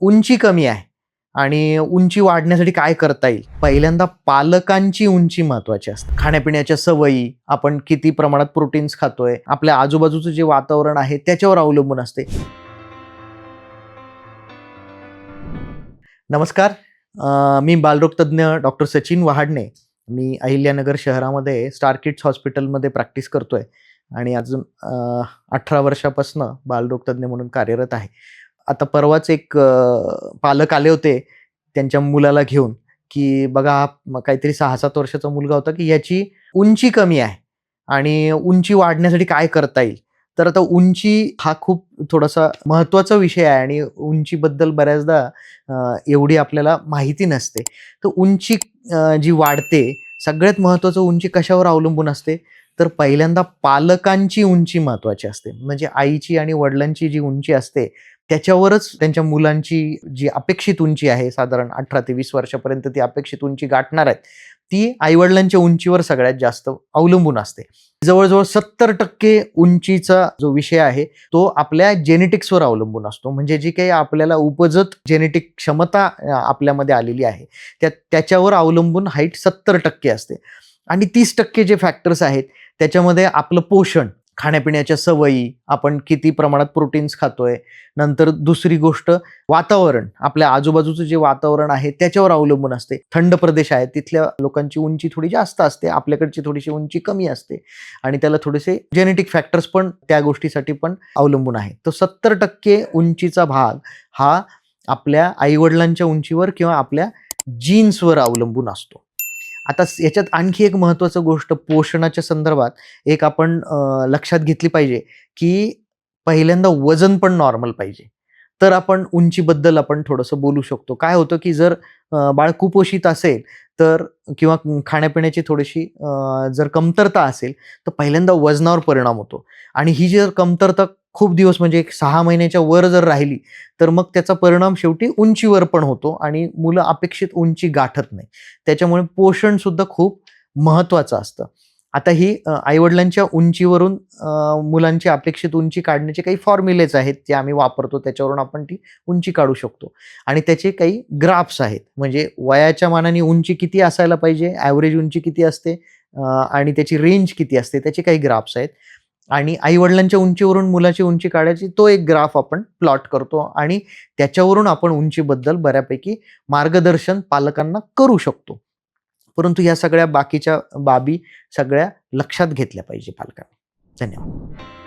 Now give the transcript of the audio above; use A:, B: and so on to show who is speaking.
A: उंची कमी आहे. आणि उंची वाढण्यासाठी काय करता येईल? पहिल्यांदा पालकांची उंची महत्वाची असते. खाण्यापिण्याच्या सवयी आपण किती प्रमाणात प्रोटीन्स खातोय आपल्या आजूबाजूचं जे वातावरण आहे त्याच्यावर अवलंबून असते. नमस्कार. मी बालरोगतज्ज्ञ डॉक्टर सचिन वहाडणे. मी अहिल्यानगर शहरामध्ये स्टार किड्स हॉस्पिटलमध्ये प्रॅक्टिस करतोय. आणि अजून अठरा वर्षापासून बालरोगतज्ज्ञ म्हणून कार्यरत आहे. आता परवाच एक पालक आले होते त्यांच्या मुलाला घेऊन की बघा हा काहीतरी सहा सात वर्षाचा मुलगा होता की याची उंची कमी आहे आणि उंची वाढण्यासाठी काय करता येईल? तर आता उंची हा खूप थोडासा महत्त्वाचा विषय आहे आणि उंचीबद्दल बऱ्याचदा एवढी आपल्याला माहिती नसते. तर उंची जी वाढते सगळ्यात महत्त्वाचं उंची कशावर अवलंबून असते? तर पहिल्यांदा पालकांची उंची महत्वाची असते. म्हणजे आईची आणि वडिलांची जी उंची असते त्याच्यावरच त्यांच्या मुलांची जी अपेक्षित उंची आहे साधारण अठरा ते वीस वर्षापर्यंत ती अपेक्षित उंची गाठणार आहेत ती आईवडिलांच्या उंचीवर सगळ्यात जास्त अवलंबून असते. जवळजवळ सत्तर टक्के उंचीचा जो विषय आहे तो आपल्या जेनेटिक्सवर अवलंबून असतो. म्हणजे जी काही आपल्याला उपजत जेनेटिक क्षमता आपल्यामध्ये आलेली आहे त्या त्याच्यावर अवलंबून हाईट सत्तर टक्के असते. आणि तीस टक्के जे फॅक्टर्स आहेत त्याच्यामध्ये आपलं पोषण खाण्यापिण्याच्या सवयी आपण किती प्रमाणात प्रोटीन्स खातोय. नंतर दुसरी गोष्ट वातावरण. आपल्या आजूबाजूचं जे वातावरण आहे त्याच्यावर अवलंबून असते. थंड प्रदेश आहे तिथल्या लोकांची उंची थोडी जास्त असते आपल्याकडची थोडीशी उंची कमी असते. आणि त्याला थोडेसे जेनेटिक फॅक्टर्स पण त्या गोष्टीसाठी पण अवलंबून आहे. तर सत्तर टक्के उंचीचा भाग हा आपल्या आईवडिलांच्या उंचीवर किंवा आपल्या जीन्सवर अवलंबून असतो. आता याच्यात आणखी एक महत्त्वाचं गोष्ट पोषणाच्या संदर्भात एक आपण लक्षात घेतली पाहिजे की पहिल्यांदा वजन पण नॉर्मल पाहिजे. तर आपण उंचीबद्दल आपण थोडंसं बोलू शकतो. काय होतं की जर बाळ कुपोषित असेल तर किंवा खाण्यापिण्याची थोडीशी जर कमतरता असेल तर पहिल्यांदा वजनावर परिणाम होतो. आणि ही जर कमतरता खूप दिवस म्हणजे एक सहा महिन्याच्या वर जर राहिली तर मग त्याचा परिणाम शेवटी उंचीवर पण होतो आणि मुलं अपेक्षित उंची गाठत नाही. त्याच्यामुळे पोषणसुद्धा खूप महत्त्वाचं असतं. आता ही आईवडिलांच्या उंचीवरून मुलांची अपेक्षित उंची काढण्याचे काही फॉर्म्युलेज आहेत जे आम्ही वापरतो त्याच्यावरून आपण ती उंची काढू शकतो. आणि त्याचे काही ग्राफ्स आहेत. म्हणजे वयाच्या मानाने उंची किती असायला पाहिजे ॲव्हरेज उंची किती असते आणि त्याची रेंज किती असते त्याचे काही ग्राफ्स आहेत. आणि आईवडिलांच्या उंचीवरून मुलाची उंची काढायची तो एक ग्राफ आपण प्लॉट करतो आणि त्याच्यावरून आपण उंचीबद्दल बऱ्यापैकी मार्गदर्शन पालकांना करू शकतो. परंतु या सगळ्या बाकीच्या बाबी सगळ्या लक्षात घेतल्या पाहिजे पालकांनी. धन्यवाद.